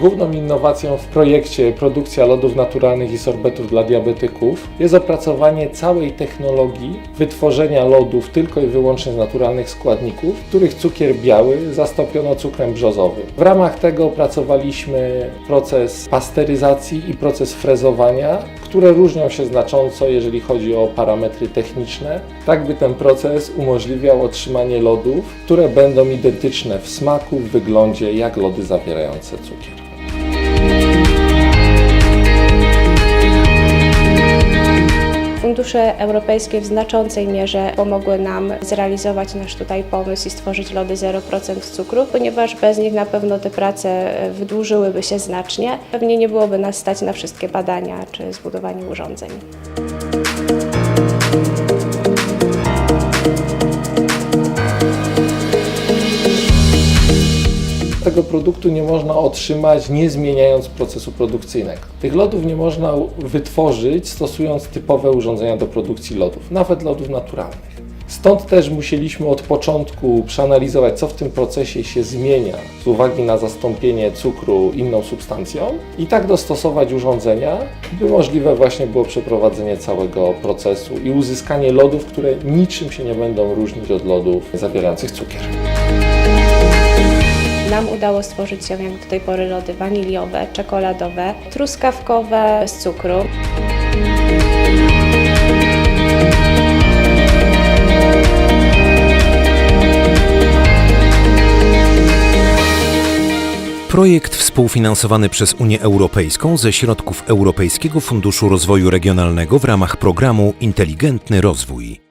Główną innowacją w projekcie produkcja lodów naturalnych i sorbetów dla diabetyków jest opracowanie całej technologii wytworzenia lodów tylko i wyłącznie z naturalnych składników, których cukier biały zastąpiono cukrem brzozowym. W ramach tego opracowaliśmy proces pasteryzacji i proces frezowania, które różnią się znacząco, jeżeli chodzi o parametry techniczne, tak by ten proces umożliwiał otrzymanie lodów, które będą identyczne w smaku, w wyglądzie jak lody zawierające cukier. Fundusze europejskie w znaczącej mierze pomogły nam zrealizować nasz tutaj pomysł i stworzyć lody 0% cukru, ponieważ bez nich na pewno te prace wydłużyłyby się znacznie. Pewnie nie byłoby nas stać na wszystkie badania czy zbudowanie urządzeń. Tego produktu nie można otrzymać nie zmieniając procesu produkcyjnego. Tych lodów nie można wytworzyć stosując typowe urządzenia do produkcji lodów, nawet lodów naturalnych. Stąd też musieliśmy od początku przeanalizować, co w tym procesie się zmienia z uwagi na zastąpienie cukru inną substancją i tak dostosować urządzenia, by możliwe właśnie było przeprowadzenie całego procesu i uzyskanie lodów, które niczym się nie będą różnić od lodów zawierających cukier. Nam udało stworzyć się jak do tej pory lody waniliowe, czekoladowe, truskawkowe bez cukru. Projekt współfinansowany przez Unię Europejską ze środków Europejskiego Funduszu Rozwoju Regionalnego w ramach programu Inteligentny Rozwój.